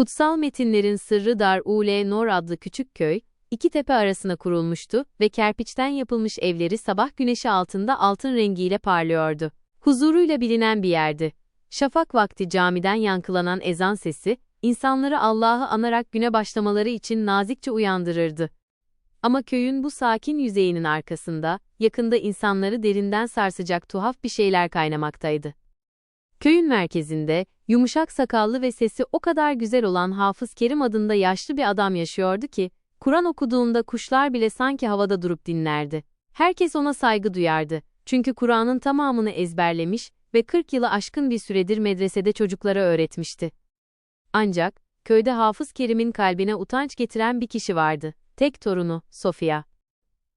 Kutsal metinlerin sırrı Dar Ule Nor adlı küçük köy, iki tepe arasına kurulmuştu ve kerpiçten yapılmış evleri sabah güneşi altında altın rengiyle parlıyordu. Huzuruyla bilinen bir yerdi. Şafak vakti camiden yankılanan ezan sesi, insanları Allah'ı anarak güne başlamaları için nazikçe uyandırırdı. Ama köyün bu sakin yüzeyinin arkasında, yakında insanları derinden sarsacak tuhaf bir şeyler kaynamaktaydı. Köyün merkezinde, yumuşak sakallı ve sesi o kadar güzel olan Hafız Kerim adında yaşlı bir adam yaşıyordu ki, Kur'an okuduğunda kuşlar bile sanki havada durup dinlerdi. Herkes ona saygı duyardı. Çünkü Kur'an'ın tamamını ezberlemiş ve 40 yılı aşkın bir süredir medresede çocuklara öğretmişti. Ancak, köyde Hafız Kerim'in kalbine utanç getiren bir kişi vardı. Tek torunu, Sofia.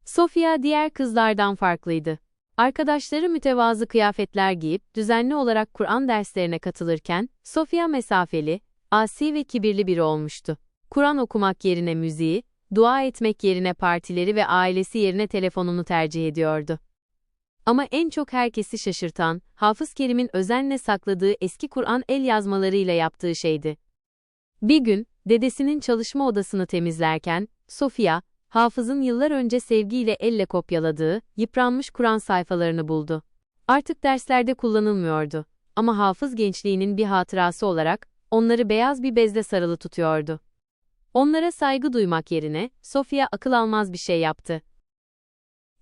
Sofia diğer kızlardan farklıydı. Arkadaşları mütevazı kıyafetler giyip düzenli olarak Kur'an derslerine katılırken, Sofia mesafeli, asi ve kibirli biri olmuştu. Kur'an okumak yerine müziği, dua etmek yerine partileri ve ailesi yerine telefonunu tercih ediyordu. Ama en çok herkesi şaşırtan, Hafız Kerim'in özenle sakladığı eski Kur'an el yazmalarıyla yaptığı şeydi. Bir gün, dedesinin çalışma odasını temizlerken, Sofia, Hafız'ın yıllar önce sevgiyle elle kopyaladığı, yıpranmış Kur'an sayfalarını buldu. Artık derslerde kullanılmıyordu. Ama Hafız gençliğinin bir hatırası olarak, onları beyaz bir bezle sarılı tutuyordu. Onlara saygı duymak yerine, Sofia akıl almaz bir şey yaptı.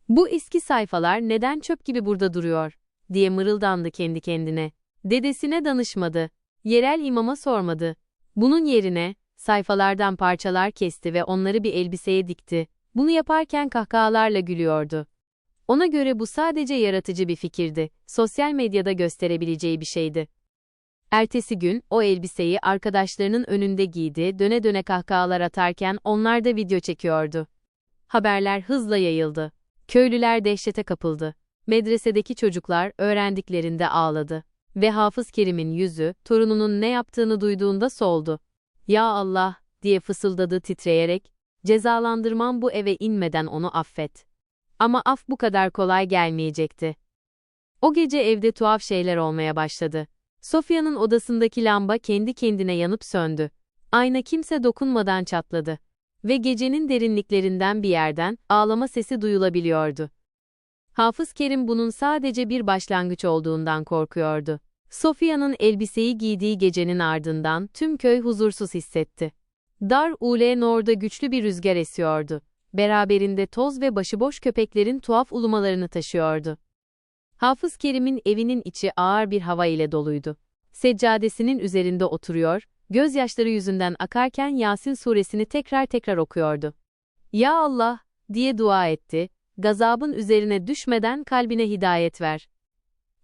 Bu eski sayfalar neden çöp gibi burada duruyor, diye mırıldandı kendi kendine. Dedesine danışmadı. Yerel imama sormadı. Bunun yerine, sayfalardan parçalar kesti ve onları bir elbiseye dikti. Bunu yaparken kahkahalarla gülüyordu. Ona göre bu sadece yaratıcı bir fikirdi, sosyal medyada gösterebileceği bir şeydi. Ertesi gün, o elbiseyi arkadaşlarının önünde giydi, döne döne kahkahalar atarken onlar da video çekiyordu. Haberler hızla yayıldı. Köylüler dehşete kapıldı. Medresedeki çocuklar öğrendiklerinde ağladı. Ve Hafız Kerim'in yüzü, torununun ne yaptığını duyduğunda soldu. Ya Allah, diye fısıldadı titreyerek, cezalandırmam bu eve inmeden onu affet. Ama af bu kadar kolay gelmeyecekti. O gece evde tuhaf şeyler olmaya başladı. Sofya'nın odasındaki lamba kendi kendine yanıp söndü. Ayna kimse dokunmadan çatladı. Ve gecenin derinliklerinden bir yerden ağlama sesi duyulabiliyordu. Hafız Kerim bunun sadece bir başlangıç olduğundan korkuyordu. Sofya'nın elbiseyi giydiği gecenin ardından tüm köy huzursuz hissetti. Dar Ule Nor'da güçlü bir rüzgar esiyordu. Beraberinde toz ve başıboş köpeklerin tuhaf ulumalarını taşıyordu. Hafız Kerim'in evinin içi ağır bir hava ile doluydu. Seccadesinin üzerinde oturuyor, gözyaşları yüzünden akarken Yasin suresini tekrar tekrar okuyordu. Ya Allah, diye dua etti, gazabın üzerine düşmeden kalbine hidayet ver.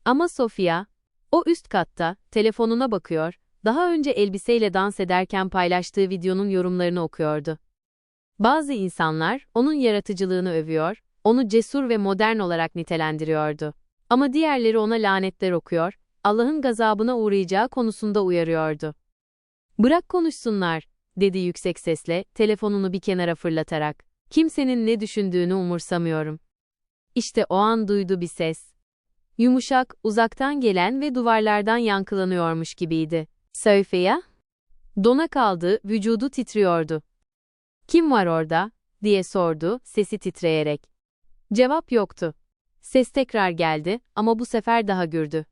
Ama Sofia, o üst katta, telefonuna bakıyor, daha önce elbiseyle dans ederken paylaştığı videonun yorumlarını okuyordu. Bazı insanlar, onun yaratıcılığını övüyor, onu cesur ve modern olarak nitelendiriyordu. Ama diğerleri ona lanetler okuyor, Allah'ın gazabına uğrayacağı konusunda uyarıyordu. Bırak konuşsunlar, dedi yüksek sesle, telefonunu bir kenara fırlatarak. Kimsenin ne düşündüğünü umursamıyorum. İşte o an duydu bir ses. Yumuşak, uzaktan gelen ve duvarlardan yankılanıyormuş gibiydi. Söyle Dona kaldı, vücudu titriyordu. Kim var orada? diye sordu, sesi titreyerek. Cevap yoktu. Ses tekrar geldi ama bu sefer daha gürdü.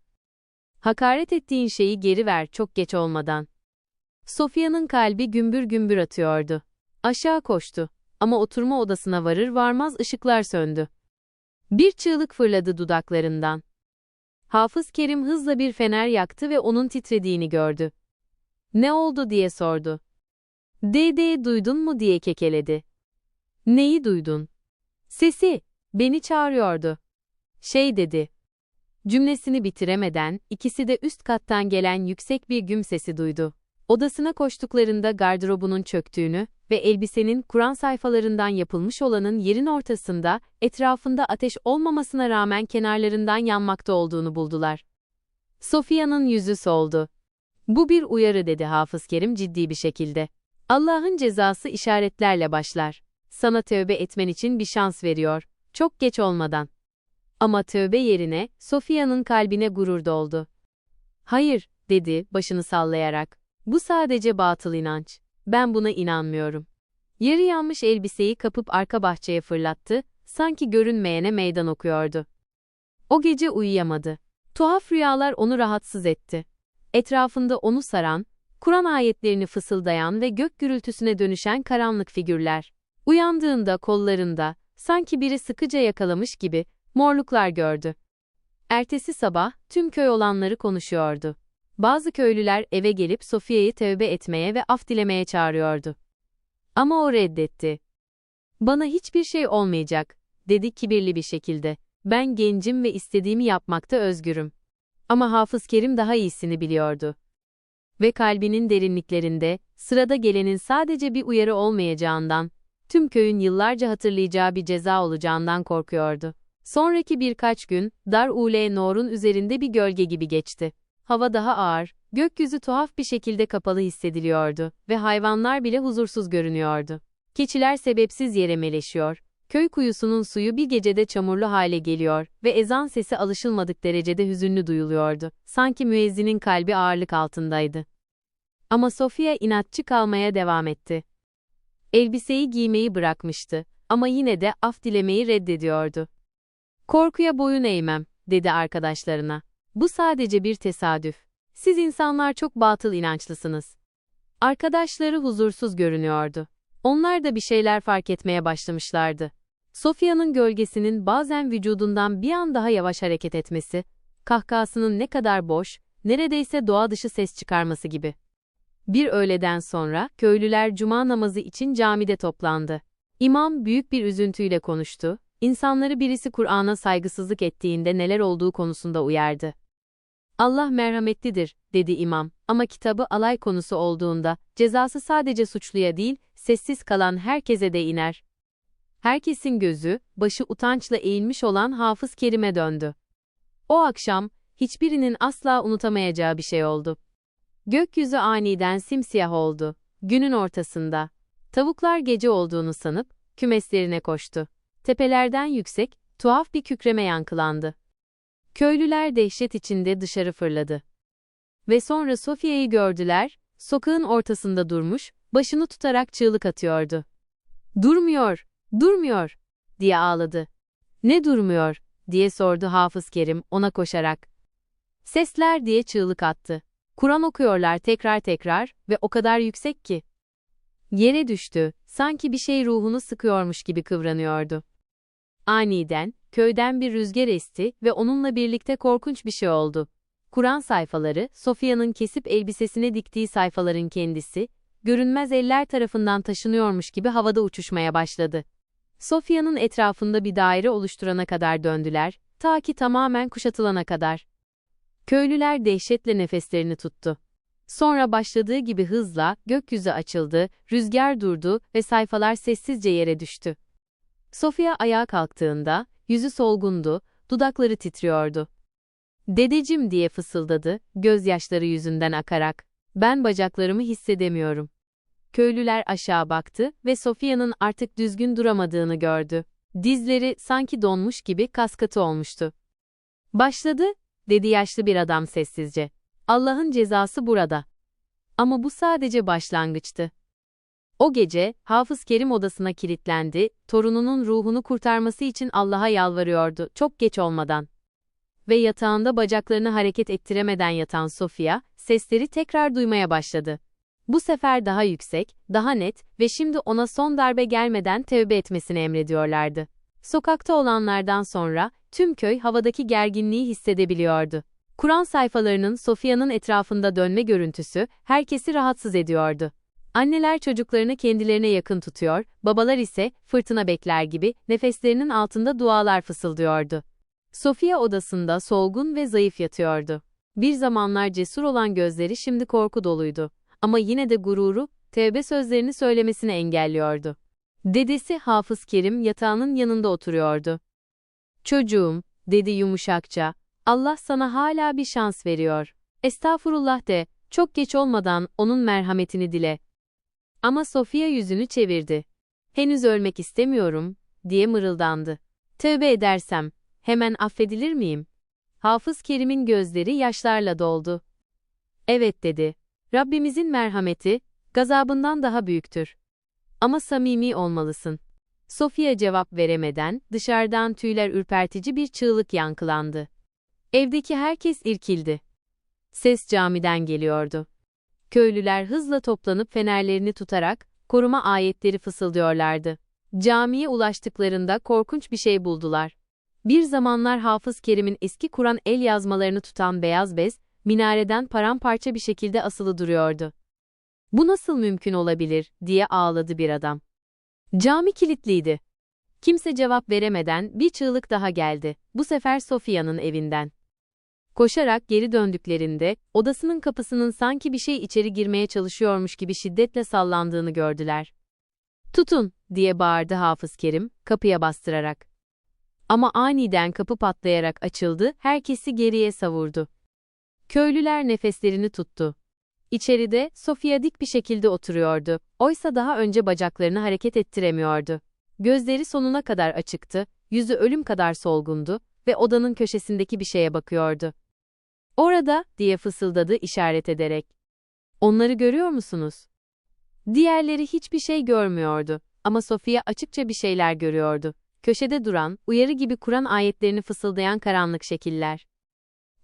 Hakaret ettiğin şeyi geri ver çok geç olmadan. Sofya'nın kalbi gümbür gümbür atıyordu. Aşağı koştu ama oturma odasına varır varmaz ışıklar söndü. Bir çığlık fırladı dudaklarından. Hafız Kerim hızla bir fener yaktı ve onun titrediğini gördü. Ne oldu diye sordu. Dede duydun mu diye kekeledi. Neyi duydun? Sesi, beni çağırıyordu. Şey dedi. Cümlesini bitiremeden, ikisi de üst kattan gelen yüksek bir güm sesi duydu. Odasına koştuklarında gardırobunun çöktüğünü ve elbisenin Kur'an sayfalarından yapılmış olanın yerin ortasında, etrafında ateş olmamasına rağmen kenarlarından yanmakta olduğunu buldular. Sofia'nın yüzü soldu. Bu bir uyarı dedi Hafız Kerim ciddi bir şekilde. Allah'ın cezası işaretlerle başlar. Sana tövbe etmen için bir şans veriyor. Çok geç olmadan. Ama tövbe yerine, Sofia'nın kalbine gurur doldu. Hayır, dedi, başını sallayarak. Bu sadece batıl inanç. Ben buna inanmıyorum. Yarı yanmış elbiseyi kapıp arka bahçeye fırlattı, sanki görünmeyene meydan okuyordu. O gece uyuyamadı. Tuhaf rüyalar onu rahatsız etti. Etrafında onu saran, Kur'an ayetlerini fısıldayan ve gök gürültüsüne dönüşen karanlık figürler. Uyandığında kollarında, sanki biri sıkıca yakalamış gibi, morluklar gördü. Ertesi sabah, tüm köy olanları konuşuyordu. Bazı köylüler eve gelip Sofia'yı tövbe etmeye ve af dilemeye çağırıyordu. Ama o reddetti. Bana hiçbir şey olmayacak, dedi kibirli bir şekilde. Ben gencim ve istediğimi yapmakta özgürüm. Ama Hafız Kerim daha iyisini biliyordu. Ve kalbinin derinliklerinde, sırada gelenin sadece bir uyarı olmayacağından, tüm köyün yıllarca hatırlayacağı bir ceza olacağından korkuyordu. Sonraki birkaç gün, Dar Ule Nor'un üzerinde bir gölge gibi geçti. Hava daha ağır, gökyüzü tuhaf bir şekilde kapalı hissediliyordu ve hayvanlar bile huzursuz görünüyordu. Keçiler sebepsiz yere meleşiyor, köy kuyusunun suyu bir gecede çamurlu hale geliyor ve ezan sesi alışılmadık derecede hüzünlü duyuluyordu. Sanki müezzinin kalbi ağırlık altındaydı. Ama Sofia inatçı kalmaya devam etti. Elbiseyi giymeyi bırakmıştı ama yine de af dilemeyi reddediyordu. Korkuya boyun eğmem, dedi arkadaşlarına. Bu sadece bir tesadüf. Siz insanlar çok batıl inançlısınız. Arkadaşları huzursuz görünüyordu. Onlar da bir şeyler fark etmeye başlamışlardı. Sofia'nın gölgesinin bazen vücudundan bir an daha yavaş hareket etmesi, kahkahasının ne kadar boş, neredeyse doğa dışı ses çıkarması gibi. Bir öğleden sonra köylüler cuma namazı için camide toplandı. İmam büyük bir üzüntüyle konuştu, insanları birisi Kur'an'a saygısızlık ettiğinde neler olduğu konusunda uyardı. Allah merhametlidir, dedi imam, ama kitabı alay konusu olduğunda, cezası sadece suçluya değil, sessiz kalan herkese de iner. Herkesin gözü, başı utançla eğilmiş olan Hafız Kerim'e döndü. O akşam, hiçbirinin asla unutamayacağı bir şey oldu. Gökyüzü aniden simsiyah oldu, günün ortasında. Tavuklar gece olduğunu sanıp, kümeslerine koştu. Tepelerden yüksek, tuhaf bir kükreme yankılandı. Köylüler dehşet içinde dışarı fırladı. Ve sonra Sofia'yı gördüler, sokağın ortasında durmuş, başını tutarak çığlık atıyordu. Durmuyor, durmuyor, diye ağladı. Ne durmuyor, diye sordu Hafız Kerim ona koşarak. Sesler diye çığlık attı. Kur'an okuyorlar tekrar tekrar ve o kadar yüksek ki. Yere düştü, sanki bir şey ruhunu sıkıyormuş gibi kıvranıyordu. Aniden, köyden bir rüzgar esti ve onunla birlikte korkunç bir şey oldu. Kur'an sayfaları, Sofia'nın kesip elbisesine diktiği sayfaların kendisi, görünmez eller tarafından taşınıyormuş gibi havada uçuşmaya başladı. Sofia'nın etrafında bir daire oluşturana kadar döndüler, ta ki tamamen kuşatılana kadar. Köylüler dehşetle nefeslerini tuttu. Sonra başladığı gibi hızla gökyüzü açıldı, rüzgar durdu ve sayfalar sessizce yere düştü. Sofia ayağa kalktığında, yüzü solgundu, dudakları titriyordu. Dedecim diye fısıldadı, gözyaşları yüzünden akarak. Ben bacaklarımı hissedemiyorum. Köylüler aşağı baktı ve Sofia'nın artık düzgün duramadığını gördü. Dizleri sanki donmuş gibi kaskatı olmuştu. Başladı, dedi yaşlı bir adam sessizce. Allah'ın cezası burada. Ama bu sadece başlangıçtı. O gece, Hafız Kerim odasına kilitlendi, torununun ruhunu kurtarması için Allah'a yalvarıyordu, çok geç olmadan. Ve yatağında bacaklarını hareket ettiremeden yatan Sofia, sesleri tekrar duymaya başladı. Bu sefer daha yüksek, daha net ve şimdi ona son darbe gelmeden tövbe etmesini emrediyorlardı. Sokakta olanlardan sonra, tüm köy havadaki gerginliği hissedebiliyordu. Kur'an sayfalarının Sofia'nın etrafında dönme görüntüsü, herkesi rahatsız ediyordu. Anneler çocuklarını kendilerine yakın tutuyor, babalar ise fırtına bekler gibi nefeslerinin altında dualar fısıldıyordu. Sofia odasında solgun ve zayıf yatıyordu. Bir zamanlar cesur olan gözleri şimdi korku doluydu. Ama yine de gururu, tevbe sözlerini söylemesini engelliyordu. Dedesi Hafız Kerim yatağının yanında oturuyordu. Çocuğum, dedi yumuşakça, Allah sana hala bir şans veriyor. Estağfurullah de, çok geç olmadan onun merhametini dile. Ama Sofia yüzünü çevirdi. Henüz ölmek istemiyorum, diye mırıldandı. Tövbe edersem, hemen affedilir miyim? Hafız Kerim'in gözleri yaşlarla doldu. Evet dedi. Rabbimizin merhameti, gazabından daha büyüktür. Ama samimi olmalısın. Sofia cevap veremeden, dışarıdan tüyler ürpertici bir çığlık yankılandı. Evdeki herkes irkildi. Ses camiden geliyordu. Köylüler hızla toplanıp fenerlerini tutarak, koruma ayetleri fısıldıyorlardı. Camiye ulaştıklarında korkunç bir şey buldular. Bir zamanlar Hafız Kerim'in eski Kur'an el yazmalarını tutan beyaz bez, minareden paramparça bir şekilde asılı duruyordu. Bu nasıl mümkün olabilir, diye ağladı bir adam. Cami kilitliydi. Kimse cevap veremeden bir çığlık daha geldi. Bu sefer Sofia'nın evinden. Koşarak geri döndüklerinde, odasının kapısının sanki bir şey içeri girmeye çalışıyormuş gibi şiddetle sallandığını gördüler. Tutun, diye bağırdı Hafız Kerim, kapıya bastırarak. Ama aniden kapı patlayarak açıldı, herkesi geriye savurdu. Köylüler nefeslerini tuttu. İçeride, Sofia dik bir şekilde oturuyordu. Oysa daha önce bacaklarını hareket ettiremiyordu. Gözleri sonuna kadar açıktı, yüzü ölüm kadar solgundu ve odanın köşesindeki bir şeye bakıyordu. Orada, diye fısıldadı işaret ederek. Onları görüyor musunuz? Diğerleri hiçbir şey görmüyordu ama Sofia açıkça bir şeyler görüyordu. Köşede duran, uyarı gibi Kur'an ayetlerini fısıldayan karanlık şekiller.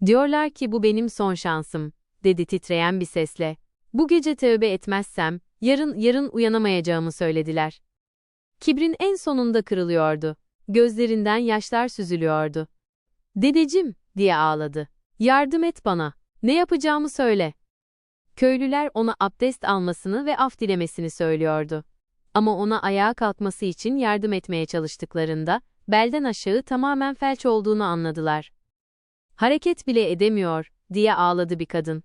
Diyorlar ki bu benim son şansım, dedi titreyen bir sesle. Bu gece tövbe etmezsem, yarın yarın uyanamayacağımı söylediler. Kibrin en sonunda kırılıyordu. Gözlerinden yaşlar süzülüyordu. Dedecim, diye ağladı. Yardım et bana. Ne yapacağımı söyle. Köylüler ona abdest almasını ve af dilemesini söylüyordu. Ama ona ayağa kalkması için yardım etmeye çalıştıklarında, belden aşağı tamamen felç olduğunu anladılar. Hareket bile edemiyor, diye ağladı bir kadın.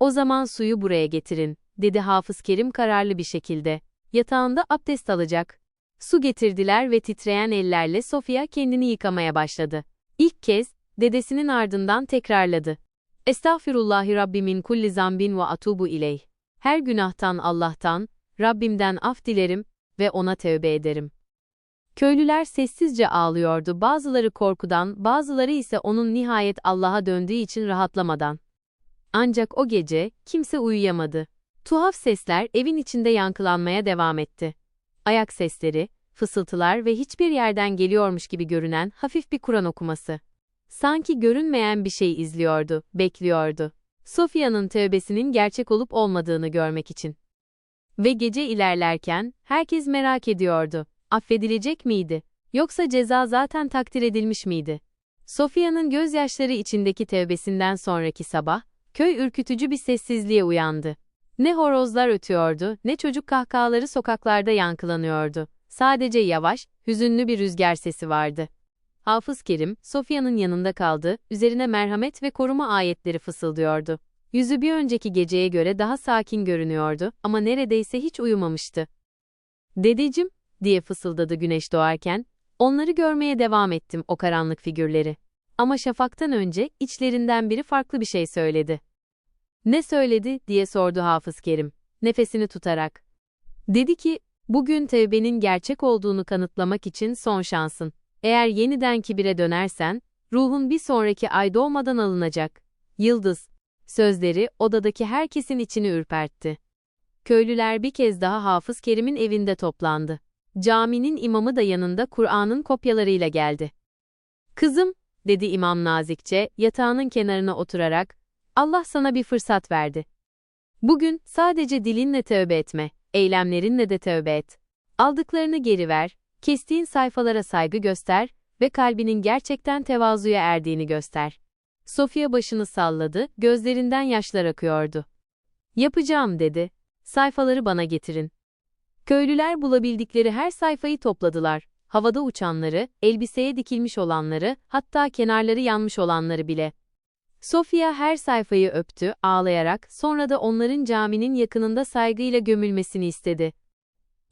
O zaman suyu buraya getirin, dedi Hafız Kerim kararlı bir şekilde. Yatağında abdest alacak. Su getirdiler ve titreyen ellerle Sofia kendini yıkamaya başladı. İlk kez, dedesinin ardından tekrarladı. Estağfirullahi Rabbimin kulli zambin ve atubu ileyh. Her günahtan Allah'tan, Rabbimden af dilerim ve ona tövbe ederim. Köylüler sessizce ağlıyordu, bazıları korkudan, bazıları ise onun nihayet Allah'a döndüğü için rahatlamadan. Ancak o gece kimse uyuyamadı. Tuhaf sesler evin içinde yankılanmaya devam etti. Ayak sesleri, fısıltılar ve hiçbir yerden geliyormuş gibi görünen hafif bir Kur'an okuması. Sanki görünmeyen bir şey izliyordu, bekliyordu. Sofia'nın tövbesinin gerçek olup olmadığını görmek için. Ve gece ilerlerken herkes merak ediyordu. Affedilecek miydi? Yoksa ceza zaten takdir edilmiş miydi? Sofia'nın gözyaşları içindeki tövbesinden sonraki sabah, köy ürkütücü bir sessizliğe uyandı. Ne horozlar ötüyordu, ne çocuk kahkahaları sokaklarda yankılanıyordu. Sadece yavaş, hüzünlü bir rüzgar sesi vardı. Hafız Kerim, Sofia'nın yanında kaldı, üzerine merhamet ve koruma ayetleri fısıldıyordu. Yüzü bir önceki geceye göre daha sakin görünüyordu ama neredeyse hiç uyumamıştı. Dedeciğim, diye fısıldadı güneş doğarken, onları görmeye devam ettim o karanlık figürleri. Ama şafaktan önce içlerinden biri farklı bir şey söyledi. Ne söyledi diye sordu Hafız Kerim, nefesini tutarak. Dedi ki, bugün tevbenin gerçek olduğunu kanıtlamak için son şansın. Eğer yeniden kibire dönersen, ruhun bir sonraki ay doğmadan alınacak. Yıldız. Sözleri odadaki herkesin içini ürpertti. Köylüler bir kez daha Hafız Kerim'in evinde toplandı. Caminin imamı da yanında Kur'an'ın kopyalarıyla geldi. Kızım, dedi imam nazikçe, yatağının kenarına oturarak, Allah sana bir fırsat verdi. Bugün sadece dilinle tövbe etme, eylemlerinle de tövbe et. Aldıklarını geri ver, kestiğin sayfalara saygı göster ve kalbinin gerçekten tevazuya erdiğini göster. Sofia başını salladı, gözlerinden yaşlar akıyordu. Yapacağım dedi. Sayfaları bana getirin. Köylüler bulabildikleri her sayfayı topladılar. Havada uçanları, elbiseye dikilmiş olanları, hatta kenarları yanmış olanları bile. Sofia her sayfayı öptü, ağlayarak, sonra da onların caminin yakınında saygıyla gömülmesini istedi.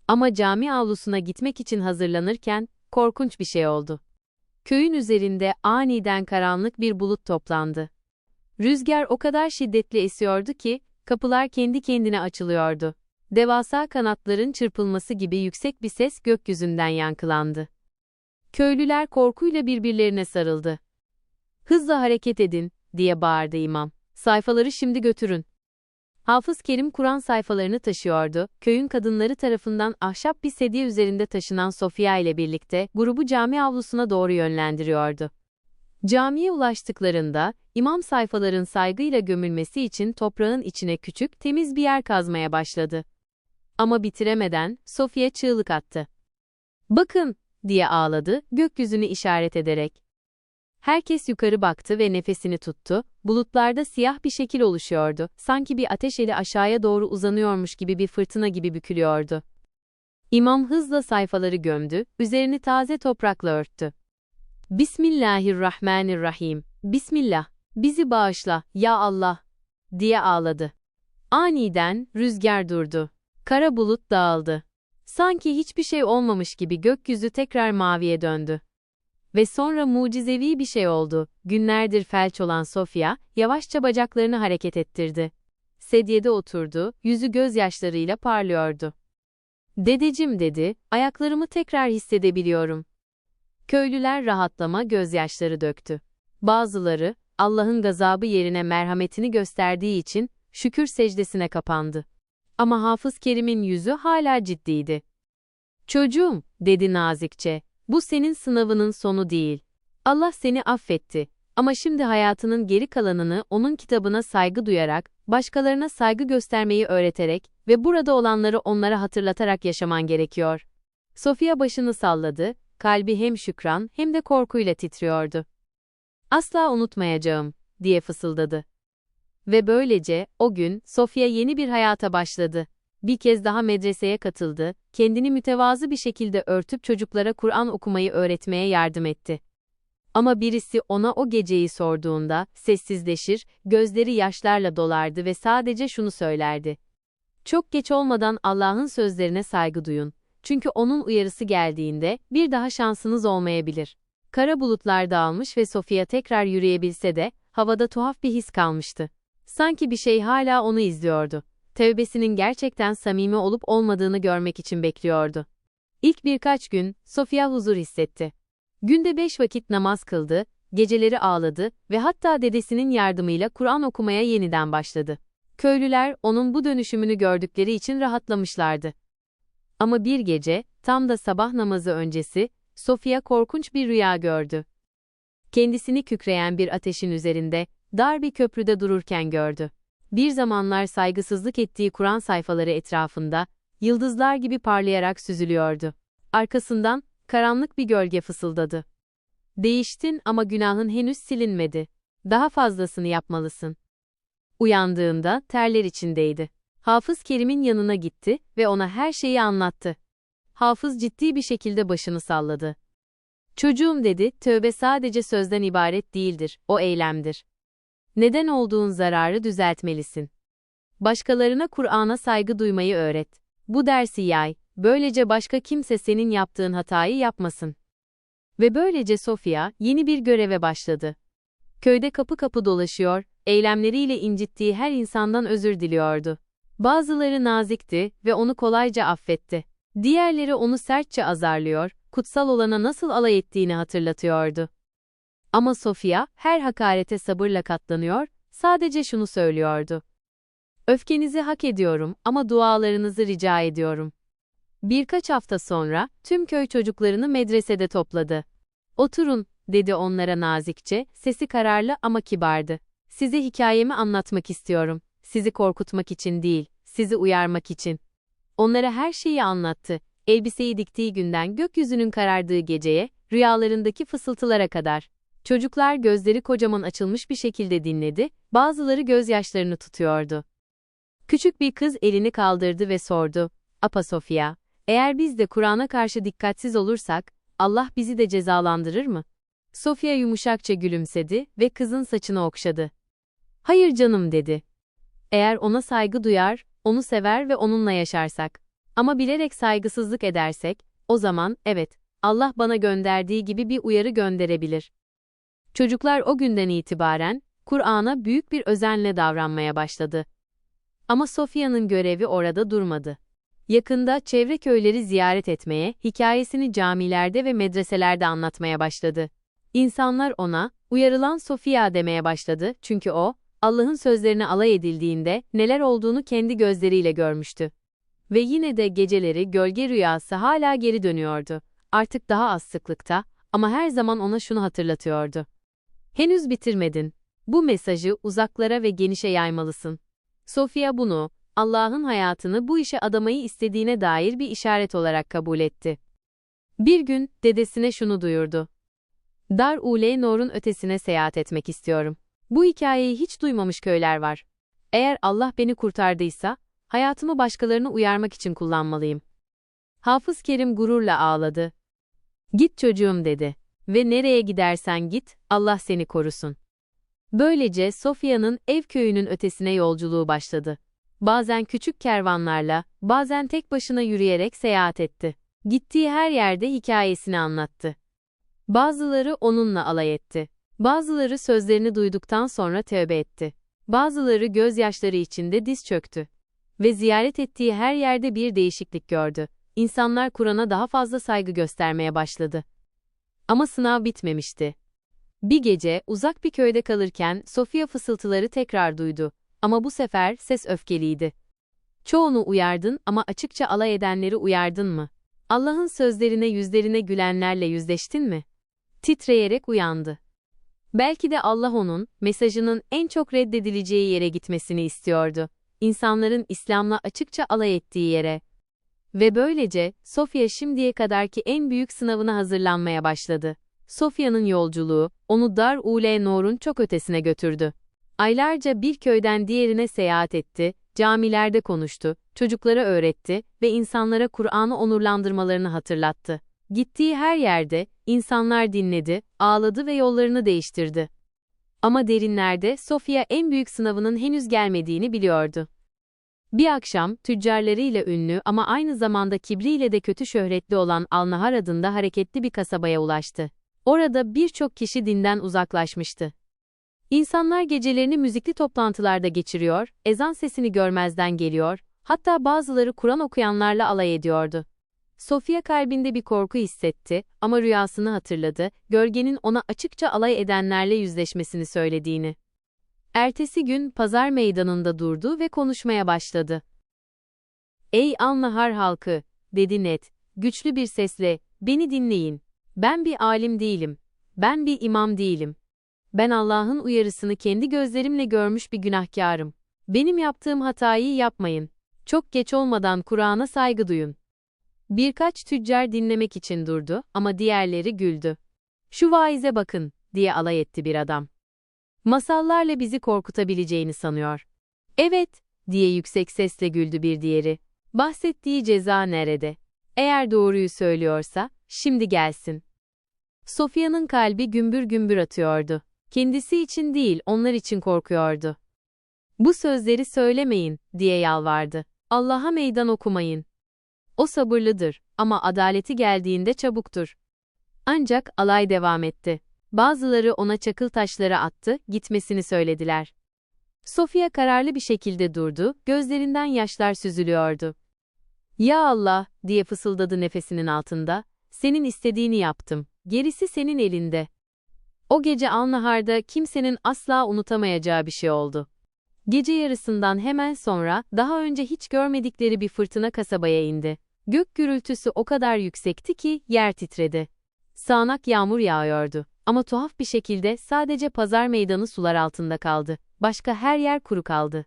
Ama cami avlusuna gitmek için hazırlanırken, korkunç bir şey oldu. Köyün üzerinde aniden karanlık bir bulut toplandı. Rüzgar o kadar şiddetli esiyordu ki, kapılar kendi kendine açılıyordu. Devasa kanatların çırpılması gibi yüksek bir ses gökyüzünden yankılandı. Köylüler korkuyla birbirlerine sarıldı. Hızla hareket edin, diye bağırdı imam. Sayfaları şimdi götürün. Hafız Kerim Kur'an sayfalarını taşıyordu. Köyün kadınları tarafından ahşap bir sedye üzerinde taşınan Sofia ile birlikte grubu cami avlusuna doğru yönlendiriyordu. Camiye ulaştıklarında imam sayfaların saygıyla gömülmesi için toprağın içine küçük, temiz bir yer kazmaya başladı. Ama bitiremeden Sofia çığlık attı. "Bakın!" diye ağladı, gökyüzünü işaret ederek. Herkes yukarı baktı ve nefesini tuttu. Bulutlarda siyah bir şekil oluşuyordu. Sanki bir ateş eli aşağıya doğru uzanıyormuş gibi bir fırtına gibi bükülüyordu. İmam hızla sayfaları gömdü, üzerini taze toprakla örttü. Bismillahirrahmanirrahim. Bismillah. Bizi bağışla, ya Allah, diye ağladı. Aniden rüzgar durdu. Kara bulut dağıldı. Sanki hiçbir şey olmamış gibi gökyüzü tekrar maviye döndü. Ve sonra mucizevi bir şey oldu. Günlerdir felç olan Sofia, yavaşça bacaklarını hareket ettirdi. Sedyede oturdu, yüzü gözyaşlarıyla parlıyordu. Dedecim dedi, ayaklarımı tekrar hissedebiliyorum. Köylüler rahatlama gözyaşları döktü. Bazıları, Allah'ın gazabı yerine merhametini gösterdiği için, şükür secdesine kapandı. Ama Hafız Kerim'in yüzü hala ciddiydi. Çocuğum, dedi nazikçe, bu senin sınavının sonu değil. Allah seni affetti. Ama şimdi hayatının geri kalanını onun kitabına saygı duyarak, başkalarına saygı göstermeyi öğreterek ve burada olanları onlara hatırlatarak yaşaman gerekiyor. Sofia başını salladı, kalbi hem şükran hem de korkuyla titriyordu. Asla unutmayacağım, diye fısıldadı. Ve böylece, o gün, Sofia yeni bir hayata başladı. Bir kez daha medreseye katıldı, kendini mütevazı bir şekilde örtüp çocuklara Kur'an okumayı öğretmeye yardım etti. Ama birisi ona o geceyi sorduğunda, sessizleşir, gözleri yaşlarla dolardı ve sadece şunu söylerdi. Çok geç olmadan Allah'ın sözlerine saygı duyun. Çünkü onun uyarısı geldiğinde, bir daha şansınız olmayabilir. Kara bulutlar dağılmış ve Sofia tekrar yürüyebilse de, havada tuhaf bir his kalmıştı. Sanki bir şey hala onu izliyordu. Tevbesinin gerçekten samimi olup olmadığını görmek için bekliyordu. İlk birkaç gün, Sofia huzur hissetti. Günde beş vakit namaz kıldı, geceleri ağladı ve hatta dedesinin yardımıyla Kur'an okumaya yeniden başladı. Köylüler, onun bu dönüşümünü gördükleri için rahatlamışlardı. Ama bir gece, tam da sabah namazı öncesi, Sofia korkunç bir rüya gördü. Kendisini kükreyen bir ateşin üzerinde, dar bir köprüde dururken gördü. Bir zamanlar saygısızlık ettiği Kur'an sayfaları etrafında, yıldızlar gibi parlayarak süzülüyordu. Arkasından, karanlık bir gölge fısıldadı. Değiştin ama günahın henüz silinmedi. Daha fazlasını yapmalısın. Uyandığında terler içindeydi. Hafız Kerim'in yanına gitti ve ona her şeyi anlattı. Hafız ciddi bir şekilde başını salladı. Çocuğum dedi, tövbe sadece sözden ibaret değildir, o eylemdir. Neden olduğun zararı düzeltmelisin. Başkalarına Kur'an'a saygı duymayı öğret. Bu dersi yay, böylece başka kimse senin yaptığın hatayı yapmasın. Ve böylece Sofia, yeni bir göreve başladı. Köyde kapı kapı dolaşıyor, eylemleriyle incittiği her insandan özür diliyordu. Bazıları nazikti ve onu kolayca affetti. Diğerleri onu sertçe azarlıyor, kutsal olana nasıl alay ettiğini hatırlatıyordu. Ama Sofia, her hakarete sabırla katlanıyor, sadece şunu söylüyordu. Öfkenizi hak ediyorum ama dualarınızı rica ediyorum. Birkaç hafta sonra, tüm köy çocuklarını medresede topladı. Oturun, dedi onlara nazikçe, sesi kararlı ama kibardı. Size hikayemi anlatmak istiyorum. Sizi korkutmak için değil, sizi uyarmak için. Onlara her şeyi anlattı. Elbiseyi diktiği günden gökyüzünün karardığı geceye, rüyalarındaki fısıltılara kadar. Çocuklar gözleri kocaman açılmış bir şekilde dinledi, bazıları gözyaşlarını tutuyordu. Küçük bir kız elini kaldırdı ve sordu, Apa Sofia, eğer biz de Kur'an'a karşı dikkatsiz olursak, Allah bizi de cezalandırır mı? Sofia yumuşakça gülümsedi ve kızın saçını okşadı. Hayır canım dedi. Eğer ona saygı duyar, onu sever ve onunla yaşarsak. Ama bilerek saygısızlık edersek, o zaman, evet, Allah bana gönderdiği gibi bir uyarı gönderebilir. Çocuklar o günden itibaren, Kur'an'a büyük bir özenle davranmaya başladı. Ama Sofia'nın görevi orada durmadı. Yakında çevre köyleri ziyaret etmeye, hikayesini camilerde ve medreselerde anlatmaya başladı. İnsanlar ona, uyarılan Sofia demeye başladı çünkü o, Allah'ın sözlerine alay edildiğinde neler olduğunu kendi gözleriyle görmüştü. Ve yine de geceleri gölge rüyası hala geri dönüyordu. Artık daha az sıklıkta ama her zaman ona şunu hatırlatıyordu. Henüz bitirmedin. Bu mesajı uzaklara ve genişe yaymalısın. Sofia bunu, Allah'ın hayatını bu işe adamayı istediğine dair bir işaret olarak kabul etti. Bir gün dedesine şunu duyurdu. Dar Ule Nor'un ötesine seyahat etmek istiyorum. Bu hikayeyi hiç duymamış köyler var. Eğer Allah beni kurtardıysa, hayatımı başkalarını uyarmak için kullanmalıyım. Hafız Kerim gururla ağladı. Git çocuğum dedi. Ve nereye gidersen git, Allah seni korusun. Böylece Sofya'nın ev köyünün ötesine yolculuğu başladı. Bazen küçük kervanlarla, bazen tek başına yürüyerek seyahat etti. Gittiği her yerde hikayesini anlattı. Bazıları onunla alay etti. Bazıları sözlerini duyduktan sonra tövbe etti. Bazıları gözyaşları içinde diz çöktü. Ve ziyaret ettiği her yerde bir değişiklik gördü. İnsanlar Kur'an'a daha fazla saygı göstermeye başladı. Ama sınav bitmemişti. Bir gece uzak bir köyde kalırken Sofia fısıltıları tekrar duydu. Ama bu sefer ses öfkeliydi. Çoğunu uyardın ama açıkça alay edenleri uyardın mı? Allah'ın sözlerine yüzlerine gülenlerle yüzleştin mi? Titreyerek uyandı. Belki de Allah onun, mesajının en çok reddedileceği yere gitmesini istiyordu. İnsanların İslam'la açıkça alay ettiği yere. Ve böylece, Sofya şimdiye kadarki en büyük sınavına hazırlanmaya başladı. Sofya'nın yolculuğu, onu Dar Ule Nor'un çok ötesine götürdü. Aylarca bir köyden diğerine seyahat etti, camilerde konuştu, çocuklara öğretti ve insanlara Kur'an'ı onurlandırmalarını hatırlattı. Gittiği her yerde, insanlar dinledi, ağladı ve yollarını değiştirdi. Ama derinlerde Sofia en büyük sınavının henüz gelmediğini biliyordu. Bir akşam, tüccarlarıyla ünlü ama aynı zamanda kibriyle de kötü şöhretli olan Alnahar adında hareketli bir kasabaya ulaştı. Orada birçok kişi dinden uzaklaşmıştı. İnsanlar gecelerini müzikli toplantılarda geçiriyor, ezan sesini görmezden geliyor, hatta bazıları Kur'an okuyanlarla alay ediyordu. Sofia kalbinde bir korku hissetti ama rüyasını hatırladı, gölgenin ona açıkça alay edenlerle yüzleşmesini söylediğini. Ertesi gün pazar meydanında durdu ve konuşmaya başladı. Ey Alnahar halkı, dedi net, güçlü bir sesle, beni dinleyin. Ben bir alim değilim. Ben bir imam değilim. Ben Allah'ın uyarısını kendi gözlerimle görmüş bir günahkarım. Benim yaptığım hatayı yapmayın. Çok geç olmadan Kur'an'a saygı duyun. Birkaç tüccar dinlemek için durdu ama diğerleri güldü. Şu vaize bakın, diye alay etti bir adam. Masallarla bizi korkutabileceğini sanıyor. Evet, diye yüksek sesle güldü bir diğeri. Bahsettiği ceza nerede? Eğer doğruyu söylüyorsa, şimdi gelsin. Sofia'nın kalbi gümbür gümbür atıyordu. Kendisi için değil, onlar için korkuyordu. Bu sözleri söylemeyin, diye yalvardı. Allah'a meydan okumayın. O sabırlıdır ama adaleti geldiğinde çabuktur. Ancak alay devam etti. Bazıları ona çakıl taşları attı, gitmesini söylediler. Sofia kararlı bir şekilde durdu, gözlerinden yaşlar süzülüyordu. Ya Allah, diye fısıldadı nefesinin altında, senin istediğini yaptım, gerisi senin elinde. O gece Alnahar'da kimsenin asla unutamayacağı bir şey oldu. Gece yarısından hemen sonra daha önce hiç görmedikleri bir fırtına kasabaya indi. Gök gürültüsü o kadar yüksekti ki yer titredi. Sağanak yağmur yağıyordu ama tuhaf bir şekilde sadece pazar meydanı sular altında kaldı. Başka her yer kuru kaldı.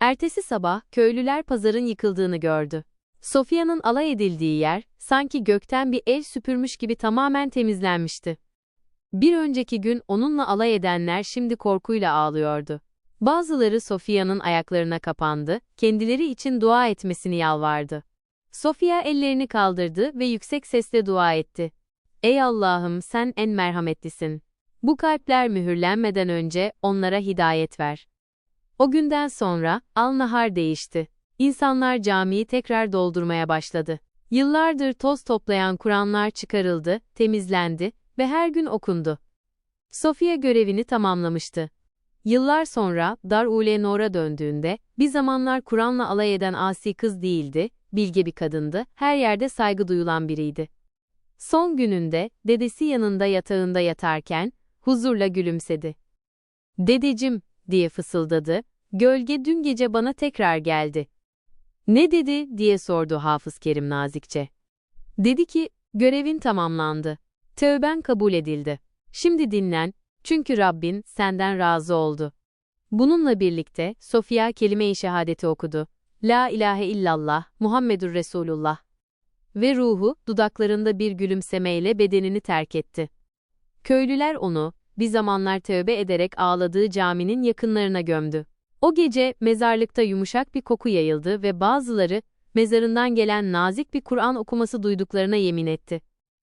Ertesi sabah köylüler pazarın yıkıldığını gördü. Sofia'nın alay edildiği yer sanki gökten bir el süpürmüş gibi tamamen temizlenmişti. Bir önceki gün onunla alay edenler şimdi korkuyla ağlıyordu. Bazıları Sofia'nın ayaklarına kapandı, kendileri için dua etmesini yalvardı. Sofia ellerini kaldırdı ve yüksek sesle dua etti. Ey Allah'ım sen en merhametlisin. Bu kalpler mühürlenmeden önce onlara hidayet ver. O günden sonra Al-Nahar değişti. İnsanlar camiyi tekrar doldurmaya başladı. Yıllardır toz toplayan Kur'anlar çıkarıldı, temizlendi ve her gün okundu. Sofia görevini tamamlamıştı. Yıllar sonra Dar Ule Nor'a döndüğünde, bir zamanlar Kur'an'la alay eden asi kız değildi, bilge bir kadındı, her yerde saygı duyulan biriydi. Son gününde, dedesi yanında yatağında yatarken, huzurla gülümsedi. Dedecim, diye fısıldadı. Gölge dün gece bana tekrar geldi. Ne dedi diye sordu Hafız Kerim nazikçe. Dedi ki, görevin tamamlandı. Tövben kabul edildi. Şimdi dinlen, çünkü Rabbin senden razı oldu. Bununla birlikte Sofya kelime-i şehadeti okudu. La ilahe illallah, Muhammedur Resulullah. Ve ruhu dudaklarında bir gülümsemeyle bedenini terk etti. Köylüler onu, bir zamanlar tövbe ederek ağladığı caminin yakınlarına gömdü. O gece mezarlıkta yumuşak bir koku yayıldı ve bazıları mezarından gelen nazik bir Kur'an okuması duyduklarına yemin etti.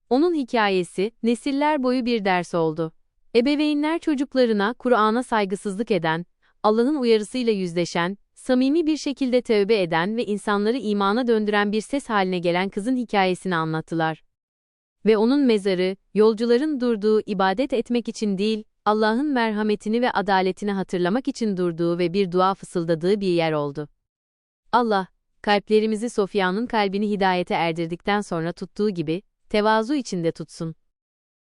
Onun hikayesi nesiller boyu bir ders oldu. Ebeveynler çocuklarına Kur'an'a saygısızlık eden, Allah'ın uyarısıyla yüzleşen, samimi bir şekilde tövbe eden ve insanları imana döndüren bir ses haline gelen kızın hikayesini anlattılar. Ve onun mezarı, yolcuların durduğu ibadet etmek için değil, Allah'ın merhametini ve adaletini hatırlamak için durduğu ve bir dua fısıldadığı bir yer oldu. Allah, kalplerimizi Sofya'nın kalbini hidayete erdirdikten sonra tuttuğu gibi, tevazu içinde tutsun.